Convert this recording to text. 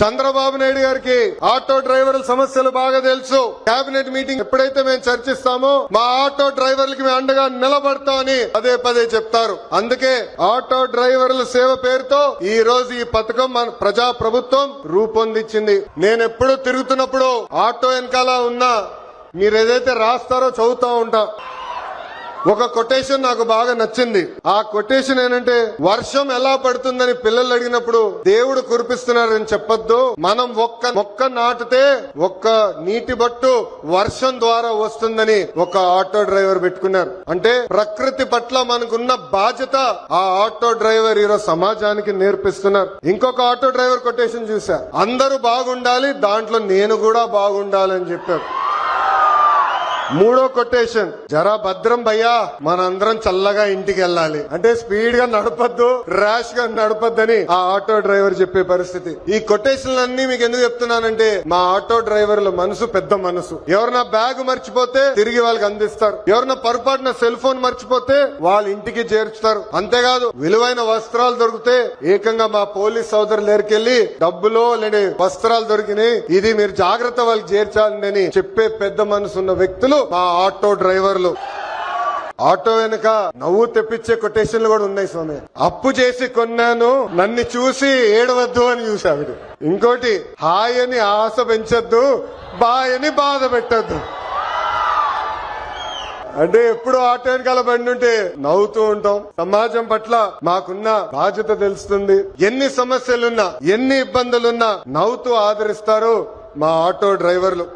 చంద్రబాబు నాయుడు గారికి ఆటో డ్రైవర్ల సమస్యలు బాగా తెలుసు. కేబినెట్ మీటింగ్ ఎప్పుడైతే మేము చర్చిస్తామో మా ఆటో డ్రైవర్లకి మేము అండగా నిలబడతామని పదే పదే చెప్తారు. అందుకే ఆటో డ్రైవర్ల సేవ పేరుతో ఈ రోజు ఈ పథకం మన ప్రజా ప్రభుత్వం రూపొందించింది. నేను ఎప్పుడు తిరుగుతున్నప్పుడు ఆటో వెనకాల ఉన్నా మీరు ఏదైతే రాస్తారో చదువుతా ఉంటా. ఒక కొటేషన్ నాకు బాగా నచ్చింది. ఆ కొటేషన్ ఏంటంటే వర్షం ఎలా పడుతుందని పిల్లలు అడిగినప్పుడు దేవుడు కురిపిస్తున్నారని చెప్పొద్దు. మనం ఒక్క మొక్క నాటితే ఒక్క నీటి బట్టు వర్షం ద్వారా వస్తుందని ఒక ఆటో డ్రైవర్ పెట్టుకున్నారు. అంటే ప్రకృతి పట్ల మనకున్న బాధ్యత ఆ ఆటో డ్రైవర్ ఈరోజు సమాజానికి నేర్పిస్తున్నారు. ఇంకొక ఆటో డ్రైవర్ కొటేషన్ చూసా. అందరూ బాగుండాలి దాంట్లో నేను కూడా బాగుండాలని చెప్పారు. మూడో కొటేషన్. జరా భద్రం భయ్యా మనందరం చల్లగా ఇంటికి వెళ్ళాలి. అంటే స్పీడ్గా నడపద్దు ర్యాష్గా నడపద్దని ఆ ఆటో డ్రైవర్ చెప్పే పరిస్థితి. ఈ కొటేషన్లు అన్ని మీకు ఎందుకు చెప్తున్నానంటే మా ఆటో డ్రైవర్ల మనసు పెద్ద మనసు. ఎవరన్నా బ్యాగ్ మర్చిపోతే తిరిగి వాళ్ళకి అందిస్తారు. ఎవరన్నా పొరపాటున సెల్ ఫోన్ మర్చిపోతే వాళ్ళ ఇంటికి చేర్చుతారు. అంతేకాదు విలువైన వస్త్రాలు దొరికితే ఏకంగా మా పోలీస్ సోదరులు దగ్గరికెళ్ళి డబ్బులో లేని వస్త్రాలు దొరికినాయి. ఇది మీరు జాగ్రత్త వాళ్ళకి చేర్చాలని చెప్పే పెద్ద మనసు ఉన్న వ్యక్తులు మా ఆటో డ్రైవర్లు. ఆటో వెనుక నవ్వు తెప్పించే కొటేషన్లు కూడా ఉన్నాయి స్వామి. అప్పు చేసి కొన్నాను నన్ను చూసి ఏడవద్దు అని చూసావిడు ఇంకోటి హాయ్ అని ఆశ పెంచొద్దు బాయ్ అని బాధ పెట్టద్దు. అంటే ఎప్పుడు ఆటో వెనకాల బండి ఉంటే నవ్వుతూ ఉంటాం. సమాజం పట్ల మాకున్న బాధ్యత తెలుస్తుంది. ఎన్ని సమస్యలున్నా ఎన్ని ఇబ్బందులున్నా నవ్వుతూ ఆదరిస్తారు మా ఆటో డ్రైవర్లు.